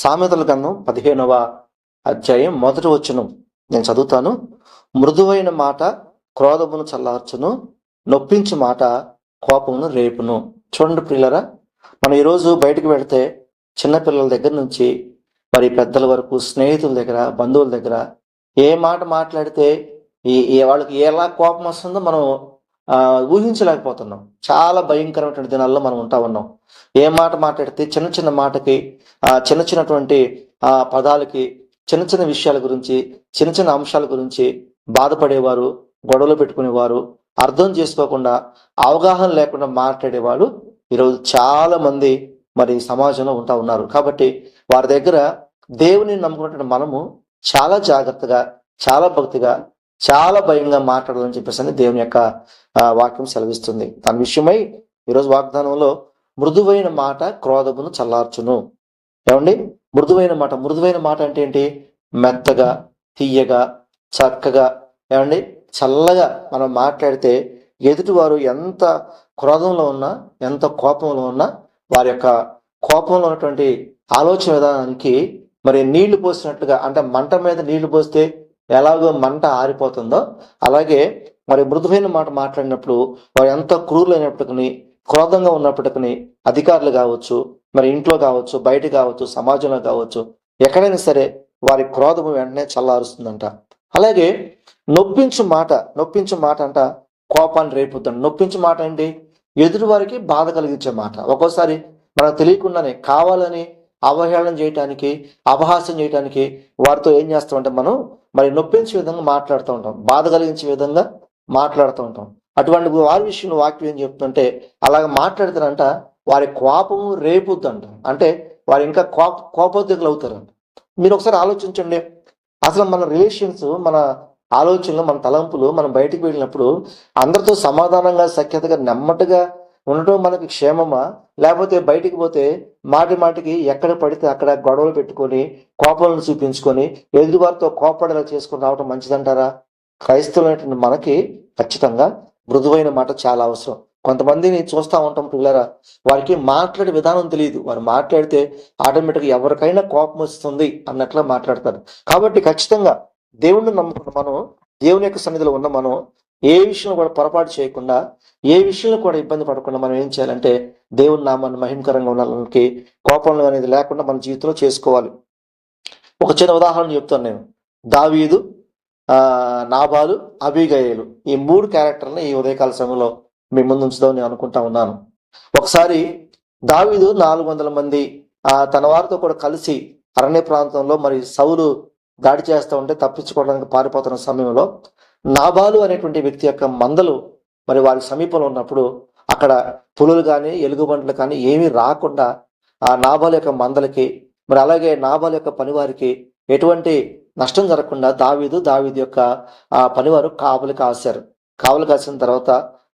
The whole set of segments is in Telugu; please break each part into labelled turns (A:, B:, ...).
A: సామెతల గ్రంథం పదిహేనవ అధ్యాయం మొదటి వచ్చును నేను చదువుతాను. మృదువైన మాట క్రోధమును చల్లార్చును నొప్పించు మాట కోపమును రేపును. చూడండి ప్రియులరా మనం ఈరోజు బయటకు వెళితే చిన్నపిల్లల దగ్గర నుంచి మరి పెద్దల వరకు స్నేహితుల దగ్గర బంధువుల దగ్గర ఏ మాట మాట్లాడితే ఈ వాళ్ళకి ఎలా కోపం వస్తుందో మనం ఊహించలేకపోతున్నాం. చాలా భయంకరమైనటువంటి దినాల్లో మనం ఉంటా ఉన్నాం. ఏ మాట మాట్లాడితే చిన్న చిన్న మాటకి చిన్న చిన్నటువంటి ఆ పదాలకి చిన్న చిన్న విషయాల గురించి చిన్న చిన్న అంశాల గురించి బాధపడేవారు గొడవలు పెట్టుకునేవారు అర్థం చేసుకోకుండా అవగాహన లేకుండా మాట్లాడేవాళ్ళు ఈరోజు చాలా మంది మరి సమాజంలో ఉంటా ఉన్నారు. కాబట్టి వారి దగ్గర దేవుని నమ్ముకున్నటువంటి మనము చాలా జాగ్రత్తగా చాలా భక్తిగా చాలా భయంగా మాట్లాడాలని చెప్పేసి అని దేవుని యొక్క వాక్యం సెలవిస్తుంది. దాని విషయమై ఈరోజు వాగ్దానంలో మృదువైన మాట క్రోధమును చల్లార్చును. ఏమండి? మృదువైన మాట. మృదువైన మాట అంటే ఏంటి? మెత్తగా తీయగా చక్కగా. ఏమండి? చల్లగా మనం మాట్లాడితే ఎదుటివారు ఎంత క్రోధంలో ఉన్నా ఎంత కోపంలో ఉన్నా వారి యొక్క కోపంలో ఉన్నటువంటి ఆలోచన విధానానికి మరి నీళ్ళు పోసినట్టుగా అంటే మంట మీద నీళ్ళు పోస్తే ఎలాగో మంట ఆరిపోతుందో అలాగే మరి మృదువైన మాట మాట్లాడినప్పుడు వారు ఎంత క్రూరులైనప్పటికీ క్రోధంగా ఉన్నప్పటికీ అధికారులు కావచ్చు మరి ఇంట్లో కావచ్చు బయట కావచ్చు సమాజంలో కావచ్చు ఎక్కడైనా సరే వారి క్రోధము వెంటనే చల్లారుస్తుందంట. అలాగే నొప్పించు మాట నొప్పించు మాట అంట కోపాన్ని రేపుద్దండి నొప్పించు మాట ఏంటి? ఎదుటి వారికి బాధ కలిగించే మాట. ఒక్కోసారి మనకు తెలియకుండానే కావాలని అవహేళన చేయటానికి అపహాస్యం చేయటానికి వారితో ఏం చేస్తామంటే మనం? మరి నొప్పించే విధంగా మాట్లాడుతూ ఉంటాం. బాధ కలిగించే విధంగా మాట్లాడుతూ ఉంటాం. అటువంటి వారి విషయంలో వాక్యం ఏం చెప్తుంటే అలాగ మాట్లాడతారంట వారి కోపము రేపుద్దంట. అంటే వారు ఇంకా కోప కోపోద్రికులు అవుతారంట మీరు ఒకసారి ఆలోచించండి. అసలు మన రిలేషన్స్ మన ఆలోచనలు మన తలంపులు మనం బయటికి వెళ్ళినప్పుడు అందరితో సమాధానంగా సఖ్యతగా నెమ్మదిగా ఉండటం మనకి క్షేమమా? లేకపోతే బయటికి పోతే మాటి మాటికి ఎక్కడ పడితే అక్కడ గొడవలు పెట్టుకొని కోపాలను చూపించుకొని ఎదుటివారితో కోపడేలా చేసుకొని రావటం మంచిదంటారా? క్రైస్తవులైనటువంటి మనకి ఖచ్చితంగా మృదువైన మాట చాలా అవసరం. కొంతమందిని చూస్తూ ఉంటాం పిల్లరా వారికి మాట్లాడే విధానం తెలియదు. వారు మాట్లాడితే ఆటోమేటిక్గా ఎవరికైనా కోపం వస్తుంది అన్నట్లు మాట్లాడతారు. కాబట్టి ఖచ్చితంగా దేవుణ్ణి నమ్ముకున్న మనం దేవుని యొక్క సన్నిధిలో ఉన్న మనం ఏ విషయంలో కూడా పొరపాటు చేయకుండా ఏ విషయంలో కూడా ఇబ్బంది పడకుండా మనం ఏం చేయాలంటే దేవుని నామాన్ని మహిమకరంగా ఉండడానికి కోపంలో అనేది లేకుండా మన జీవితంలో చేసుకోవాలి. ఒక చిన్న ఉదాహరణ చెప్తాను నేను. దావీదు ఆ నాబాలు అభిగయలు ఈ మూడు క్యారెక్టర్ని ఈ ఉదయకాల సమయంలో మీ ముందు ఉంచుదాం నేను అనుకుంటా ఉన్నాను. ఒకసారి దావీదు నాలుగు వందల మంది తన వారితో కూడా కలిసి అరణ్య ప్రాంతంలో మరి సౌలు దాడి చేస్తూ ఉంటే తప్పించుకోవడానికి పారిపోతున్న సమయంలో నాబాలు అనేటువంటి వ్యక్తి యొక్క మందలు మరి వారి సమీపంలో ఉన్నప్పుడు అక్కడ పులులు కానీ ఎలుగుబంట్లు కానీ ఏమీ రాకుండా ఆ నాబాలు యొక్క మందలకి మరి అలాగే నాబాలు యొక్క పనివారికి ఎటువంటి నష్టం జరగకుండా దావీదు దావీదు యొక్క ఆ పనివారు కావలి కాశారు. కావలి కాసిన తర్వాత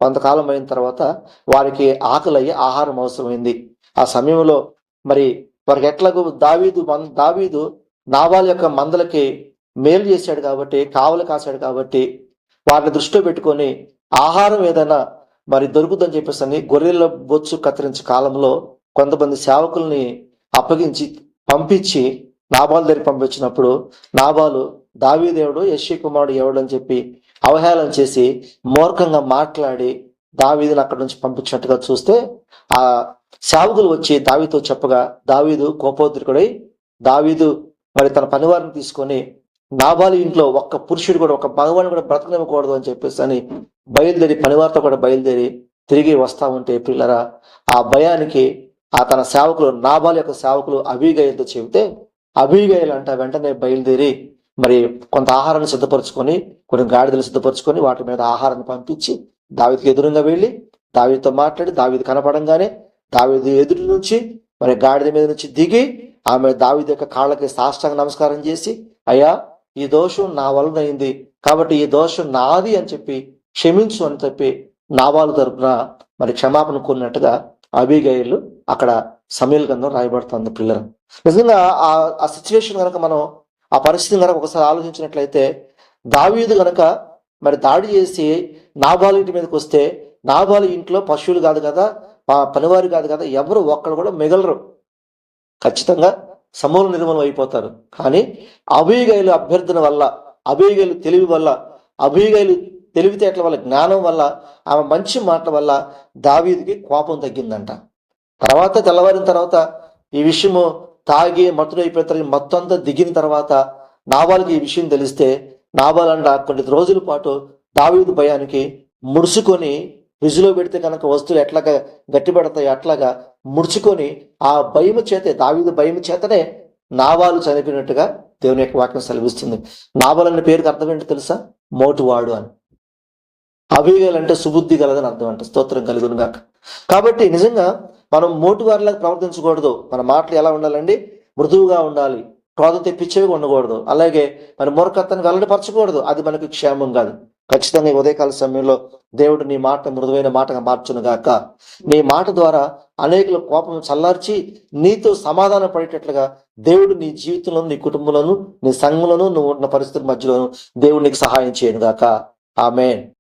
A: కొంతకాలం అయిన తర్వాత వారికి ఆకలి ఆహారం అవసరమైంది. ఆ సమయంలో మరి వారికి ఎట్లాగో దావీదు దావీదు నాబాల్ యొక్క మందలకి మేలు చేశాడు కాబట్టి కావలు కాశాడు కాబట్టి వారిని దృష్టిలో పెట్టుకొని ఆహారం ఏదైనా మరి దొరుకుతుందని చెప్పేసి అని గొర్రెల బొచ్చు కత్తిరించే కాలంలో కొంతమంది సేవకుల్ని అప్పగించి పంపించి నాబాల్ దగ్గర పంపించినప్పుడు నాబాలు దావీదేవుడు యశ్వి కుమారుడు ఎవడని అని చెప్పి అవహేళన చేసి మూర్ఖంగా మాట్లాడి దావీదుని అక్కడి నుంచి పంపించినట్టుగా చూస్తే ఆ సేవకులు వచ్చి దావీతో చెప్పగా దావీదు కోపోద్రికుడై దావీదు మరి తన పనివారిని తీసుకొని నాబాలి ఇంట్లో ఒక్క పురుషుడు కూడా ఒక మగవాడిని కూడా బ్రతకనివ్వకూడదు అని చెప్పేసి అని బయలుదేరి పనివారితో కూడా బయలుదేరి తిరిగి వస్తా ఉంటే పిల్లరా ఆ భయానికి ఆ తన సేవకులు నాబాలి యొక్క సేవకులు అభిగయలతో చెబితే అభిగయలు అంట వెంటనే బయలుదేరి మరి కొంత ఆహారాన్ని సిద్ధపరచుకొని కొన్ని గాడిదలు సిద్ధపరచుకొని వాటి మీద ఆహారాన్ని పంపించి దావిదికి ఎదురుగా వెళ్ళి దావితో మాట్లాడి దావిది కనపడంగానే దావిది ఎదురు నుంచి మరి గాడిద మీద నుంచి దిగి ఆమె దావిది యొక్క కాళ్ళకి సాష్టాంగ నమస్కారం చేసి అయ్యా ఈ దోషం నా వలనైంది అయింది. కాబట్టి ఈ దోషం నాది అని చెప్పి క్షమించు అని చెప్పి నాబాలు తరపున మరి క్షమాపణ కోరినట్టుగా అభిగయులు అక్కడ సమీల్ గంధం రాయబడుతుంది పిల్లలు. నిజంగా ఆ ఆ సిచ్యువేషన్ కనుక మనం ఆ పరిస్థితిని కనుక ఒకసారి ఆలోచించినట్లయితే దావీదు కనుక మరి దాడి చేసి నాబాలు ఇంటి మీదకి వస్తే నాబాలు ఇంట్లో పశువులు కాదు కదా మా పనివారు కాదు కదా ఎవరు ఒక్కడు కూడా మిగలరు. ఖచ్చితంగా సమూల నిర్మూలం అయిపోతారు. కానీ అభిగైలు అభ్యర్థన వల్ల అభిగైలు తెలివి వల్ల అభిగైలు తెలివితేటల వల్ల జ్ఞానం వల్ల ఆమె మంచి మాటల వల్ల దావీదికి కోపం తగ్గిందంట. తర్వాత తెల్లవారిన తర్వాత ఈ విషయము తాగి మతుడైపోయిన తర్వాత మత్తు అంతా దిగిన తర్వాత నాబాల్కి ఈ విషయం తెలిస్తే నావాలంట కొన్ని రోజుల పాటు దావీదు భయానికి ముడుసుకొని ఫ్రిడ్జ్లో పెడితే కనుక వస్తువులు ఎట్లాగా గట్టిపడతాయి అట్లాగా ముడుచుకొని ఆ భయము చేతే దావీదు భయము చేతనే నావాలు చనిపోయినట్టుగా దేవుని యొక్క వాక్యం సెలవిస్తుంది. నావాలు అనే పేరుకి అర్థం ఏంటో తెలుసా? మోటువాడు అని. అభిగలు అంటే సుబుద్ధి గలదని అర్థం అంట. స్తోత్రం కలుగును గాక. కాబట్టి నిజంగా మనం మోటువారిలాగా ప్రవర్తించకూడదు. మన మాటలు ఎలా ఉండాలండి? మృదువుగా ఉండాలి. క్రోధం తెప్పించేవి ఉండకూడదు. అలాగే మన మూర్ఖత్వాన్ని వెల్లడిపరచకూడదు. అది మనకు క్షేమం కాదు. ఖచ్చితంగా ఉదయకాల సమయంలో దేవుడు నీ మాట మృదువైన మాటగా మార్చును గాక. నీ మాట ద్వారా అనేకుల కోపం చల్లార్చి నీతో సమాధాన పడేటట్లుగా దేవుడు నీ జీవితంలో నీ కుటుంబంలోను నీ సంఘంలోను నువ్వు ఉన్న పరిస్థితుల మధ్యలోను దేవుడు నీకు సహాయం చేయను గాక. ఆమె